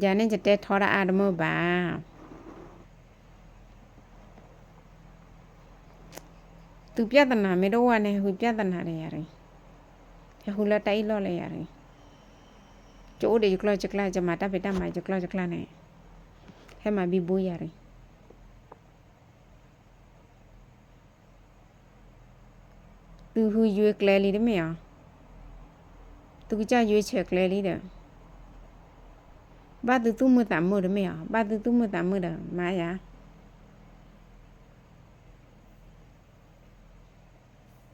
జనే జటే థోడ ఆడము బా तू ပြဿနာမေတော့ကနဲ့ဟိုပြဿနာတွေရတယ်ရဟူလာတိုင်လော့လေရတယ်ကျိုးတွေကလော့ကျကလာကျမတပိတမကျကလော့ကျကလာနဲ့ဟဲ့မဘီဘူးရတယ် từ hư duyệt lê lý đấy mẹ từ cái cha duyệt chẹt lê lý đấy ba từ tu mưa tám mưa đó mẹ ba từ tu mưa tám mưa đó má dạ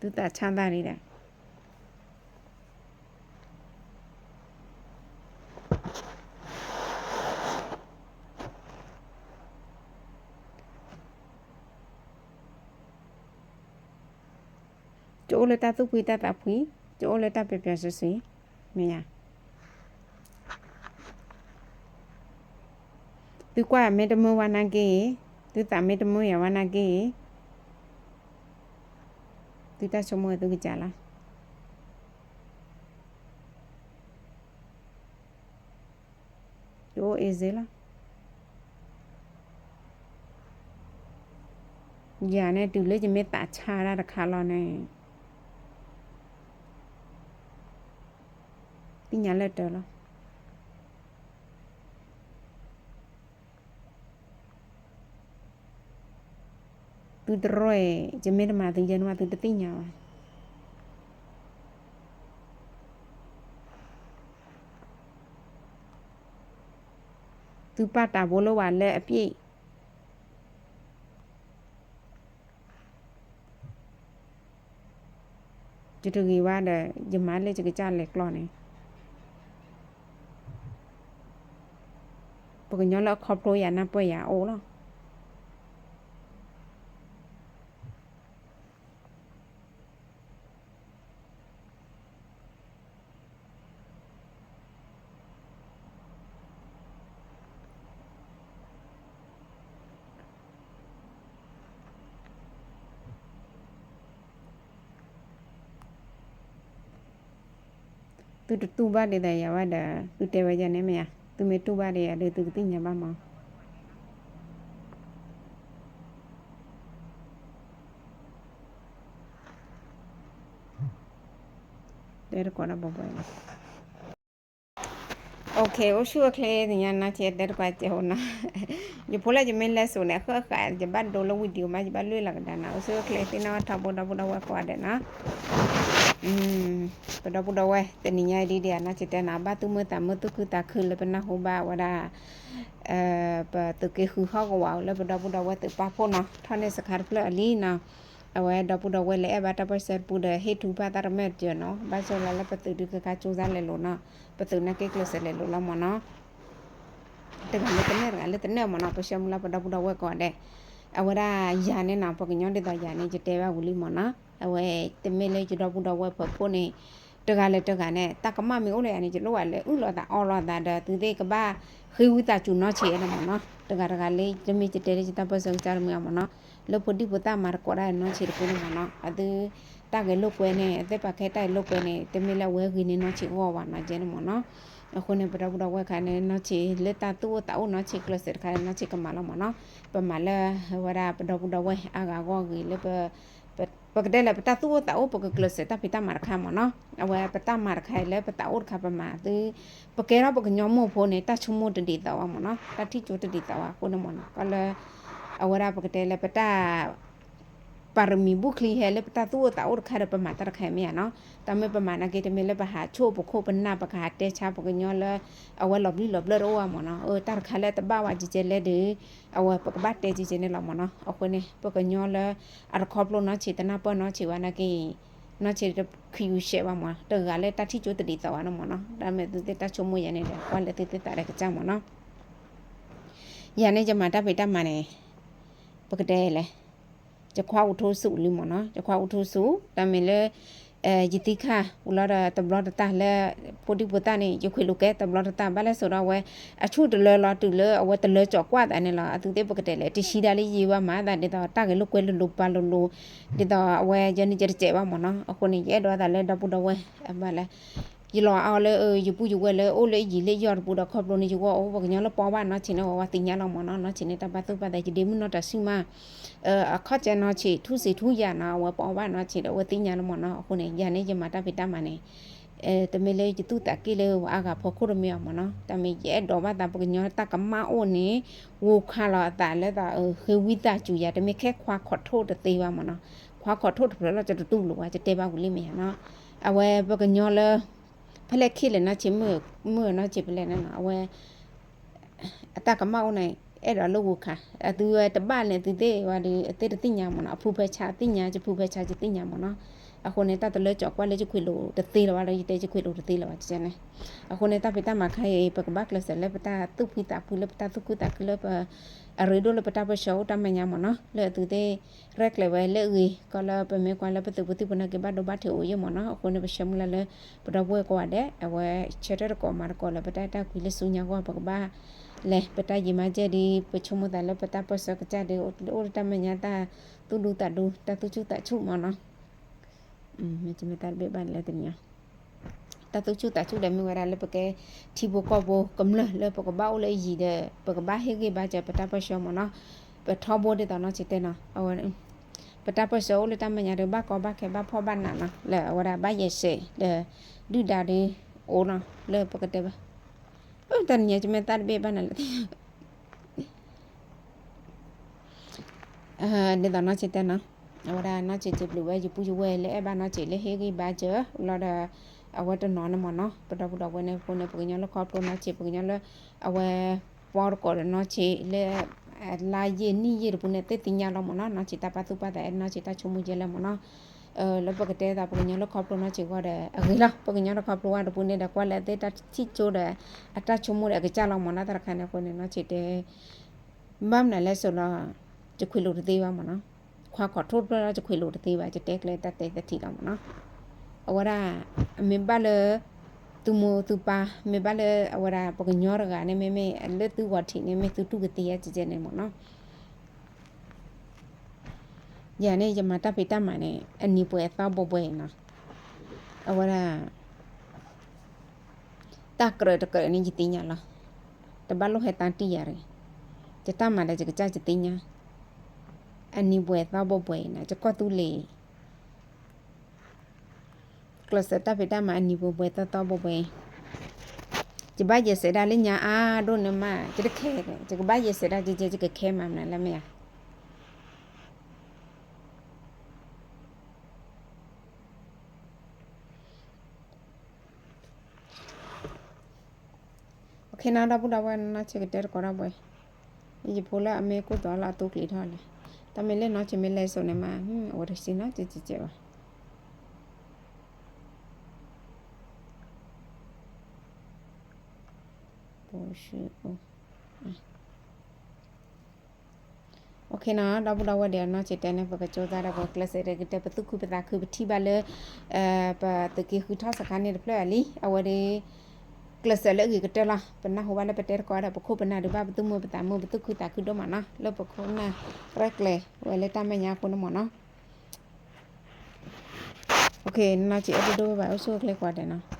tu ta chăn ta đi đã chỗ lấy ta tu quý ta ta quý chỗ lấy ta bẹp bẹp sửa sửa mẹ nhà သူကမေတ္တမဝနာကေသူတမေတ္တမယဝနာကေသူတဆမောသူကကြလားရိုးအေးစေလားညာနဲ့တူလေးကျမေတ္တာချတာတခါလောက်နဲ့ပညာလက်တော်လားသူတရွဲဂျမေတမတင်ဂျန်နမသူတတိညာပါသူပတာဘောလောဝလက်အပြည့်จตุกีว่าเดยมาเลยจะกจ้าเล็กลอนี่ปกติเราครอบครัวอย่านับไปอย่าโอ้หรอ tu tu tu ba de da ya wa da tu te wa ja ne me ya tu me tu ba de ya de tu ti nya ba ma de ko na bo bo ya ok o shu kle de nya na che de pa che ho na je pola je men la so na kha kha je ba do lo wi di ma je ba lu la da na o shu kle ti na ta bo da bo da wa ko na อืมปดอปดอเว้แต่นี่ยายดีเดียนะจิตนาบ้าตุมือตามือตุคือตาคือเลยเป็นนะฮูบ้าว่าดาเอ่อปตุเกคือเขาก็ว่าแล้วปดอปดอเว้ตึปาพ่นเนาะท่านในสกัดเพลอลีเนาะအဝဲတော့ပူတော့ဝဲလေအဘတာပတ်ဆက်ပူတဲ့ဟေတူပါတာရမက်ကျနော်ဘာဆိုလာလပတူဒီကကကျူစားလေလို့နော်ပတူနကေကလဆက်လေလို့လမနော်တကယ်လည်းတနေရလည်းတနေမနော်ပရှမလာပဒပူတော့ဝဲကောတဲ့အဝရယာနေနာပကညောတဲ့တော့ယာနေကြတဲ့ဝလီမနာအဝဲတမေလေးကြတော့ဘူးတော့ဝဲဖို့ဖို့နေတကလည်းတကနဲ့တကမမီဦးလေအနေကျလို့ရလေဥလောတာအော်လောတာတူသေးကပါခီဝတာကျူနော်ချေရမနော်တကတကလေးတမီကြတဲ့ကြတဲ့ပတ်စုံကြရမှာမနော်လောပတိပတာမာကောရနော်ချေကိုမနော်အတူတကလေးလောက်ွယ်နေအသက်ပါခဲတိုက်လောက်ွယ်နေတမီလည်းဝဲခီနေနော်ချေဝဝနာကျဲမနော်အခုနေပရဘူရဝဲခါနေနော်ချီလက်တာတူတာဦးနော်ချီကလစခါနော်ချီကမလာမနော်ပမလာဝရပရဘူရဝဲအာဂါဂောဂီလေပပကဒဲလပတာတူတာဦးပကကလစတာပိတာမာခါမနော်အဝဲပတာမာခါလေပတာဦးခါပမာဒီပကေရပကညောမို့ဖိုးနေတာချုံမို့တတိတော်မနော်တတိချိုတတိတော်ကိုနမနော်ကလအဝရပကဒဲလပတာပါရမီဘုခလီဟဲလေပတတူတာဥခရပမာတရခဲမရနော်တမေပမာနာကေတမေလေပဟာချိုပခိုပနာပခါတဲချာပကညောလအဝဲလော်ဘလီလော်ဘလရောမနော်အတရခဲလေတဘဝကြည်ကျလေဒီအဝဲပကဘတ်တဲကြည်ကျနေလောမနော်အခွနေပကညောလအရခေါပလနော်ချေတနာပနော်ချေဝနာကေနော်ချေတခူရှေပါမတကလည်းတတိချိုတတိတော်နော်မနော်ဒါမဲ့သူတက်ချုံမွေးရနေတယ်ကွာလက်တိတက်တဲ့ကြောင်မနော်ရန်နေကြမှာတပ်ပိတပ်မှန်နေပကတဲ့လေจะควาอุทุสุลิมเนาะจะควาอุทุสุตามิเลเอยิติค่ะอุลาระตบลอตตาและปดิบุตานี่ยุคุลูกแกตบลอตตาบาละสราเวอชุดเลลอตุเลอวะตเลจอกวาดอันนี้ล่ะอตุเตปกติเลยติชีดาลิยีวามาดาดิตอตะกะลูกเวลุลุปาลุลุดิตออเวยันจิเจวามเนาะอคนนี่เยดอตาเลดอปุดอเวอะบาละยีหลอเอาเลยเอออยู่ปูอยู่เวเลยโอ้เลยยีเลยยอดปูดอกครอบโลนี่อยู่ว่าโอ้บอกยังเราปอบ้านเนาะชินเอาว่าติญาเราหมอเนาะเนาะชินตาบัตุปะแต่จะเดมุนเนาะแต่ซึ่งมาเอ่อข้อใจเนาะชิทุสิทุยาเนาะว่าปอบ้านเนาะชินเอาว่าติญาเราหมอเนาะคนไหนยาเนี่ยจะมาตาไปตามาเนี่ยเออแต่ไม่เลยจะตู้ตะกี้เลยว่ากับพอคุรมีออกมาเนาะแต่ไม่แย่ดอกว่าตาปกญาตากมาโอ้นี่วูคาเราตาแล้วตาเออคือวิตาจุยาแต่ไม่แค่ควาขอโทษแต่ตีว่าหมอเนาะควาขอโทษเพราะเราจะตู้หรือว่าจะเตะบ้ากุลิเมียเนาะเอาไว้ปกญาเลยဖလက်ခိလေနာချေမွမွနာချေပလေနာအဝဲအတကမောက်နိုင်အဲ့တော့လို့ခါအသူတပတ်လည်းသူသေးဟိုဒီအသေးတတိညာမနော်အဖူဖဲချာတိညာချဖူဖဲချာချတိညာမနော်အခုနေတာတလဲကြောကွာလဲချခွေလို့တသေးလောလဲတဲချခွေလို့တသေးလောကျန်နေအခုနေတာပိတမခိုင်ပကဘကလဆလဲပတာသူပိတာပူလပတာသူကုတာကလပအရီဒိုလပတာပရှောတမညာမနော်လဲသူတဲ့ရက်လဲဝဲလဲဝီကလပမေကွာလဲပသူပတိပနကေဘဒဘတ်အိုယမနော်အခုနေပရှမလဲလဲပတော့ဘွဲကွာတဲ့အဝဲချက်တဲ့ကောမာကောလဲပတာတကွီလဲဆူညာကွာပကဘာလေပတယမကျဒီပချုံမတလပတပစကကြဒီအိုတမညာတာတူလူတတူတတူချူတချုံမနော် መጀመሪያ ቤ ባለትኛ ta tu chu ta chu da mi wara le pake thi bo ko bo kam le le pake ba le yi de pake ba he ge ờ, ừ. ba cha pata pa sho mo na pa tho bo de ta no chi te na awan pata pa sho le ta ma nya de ba ko ba ke ba pho ban na na le wara ba ye se de du da de o na le pake te ba o ta nya chi me ta be ba na le ờ để ta nó chi te na ဝဒနောจิจิဘလူဝဲယူပူယူဝဲလဲဘာနောจิလဲဟေဂိဘာဂျေလော်ဒါအဝတ်တနော်နမနော်ပဒပဒဝနေဖုန်ပကညလခေါပနောจิပကညလအဝဲပေါ်ကောနောจิလဲလာယေနီယေပုန်တဲ့တင်ညာလောမနော်နောจิတပတုပတဲ့နောจิတချုံမူကျလဲမနော်လပကတဲ့တာပကညလခေါပလောနာချေကောတဲ့အခေလာပကညလခေါပလောတပုန်တဲ့ကွာလက်တဲ့တချိချိုးတဲ့အတချုံမူတဲ့အကြလောင်မနာတရခန်နဲ့ကိုနေနောချေတဲ့မမ်နဲ့လဲဆိုတော့จะคุยรู้ดีว่ามั้งเนาะခွာခွာထိုးပရာကြခွေလို့တသေးပါကြတဲ့ကလေးတတ်တဲ့တတိတော့မနော်အဝရအမင်ပါလေသူမသူပါမင်ပါလေအဝရပကညောရကနေမေမေလက်သူဝတ်ထိနေမေသူတုကတိရကြကြနေမနော်ညာနဲ့ယမတပိတမနဲ့အနီပွဲသောက်ပပွဲနော်အဝရတကရတကရနေကြည့်တင်ညာလားတပတ်လုံးဟဲ့တန်တီရတယ်จะตั้มมาได้จะกระจายจะติญาอันนี้เวทว่าบ่เวนะจะก็ตุเลกลอสตาเปดามาอันนี้บ่เวตตอบ่เวจะบ้าเยเสดาเล่นยาอาโดนมาจะได้แค่จะบ้าเยเสดาจะจะจะแค่มานั่นละแม่โอเคนะดับดับวันนะเช็คเดอร์ก็รับไว้ยี่ปุ่นละอเมริกาตัวละตุกลีทอเลย tamele น้อ h i m e l e so ne ma h น m า r a si n ดี h i chi c h e w จ bo shi o โอเคนะดวบดาวเดียวน้ะจิตใเนี่ยปกติจะได้ก็กลาสเรียกแต่ประตูคือประตูคือที่บ้านเลยเอ่อประตูคือท้อสักการเนี่ยเปล่าลิเอาไว้ကလစလကကတလာပနာဟဝလာပတဲကွာရပခုပနာရဘပတုမပတမပတုခုတခုဒမနာလပခုနာရက်လေဝလေတမညာခုနမနာโอเคနာချီအတူတူပဲအဆုကလေးကွာတယ်နော်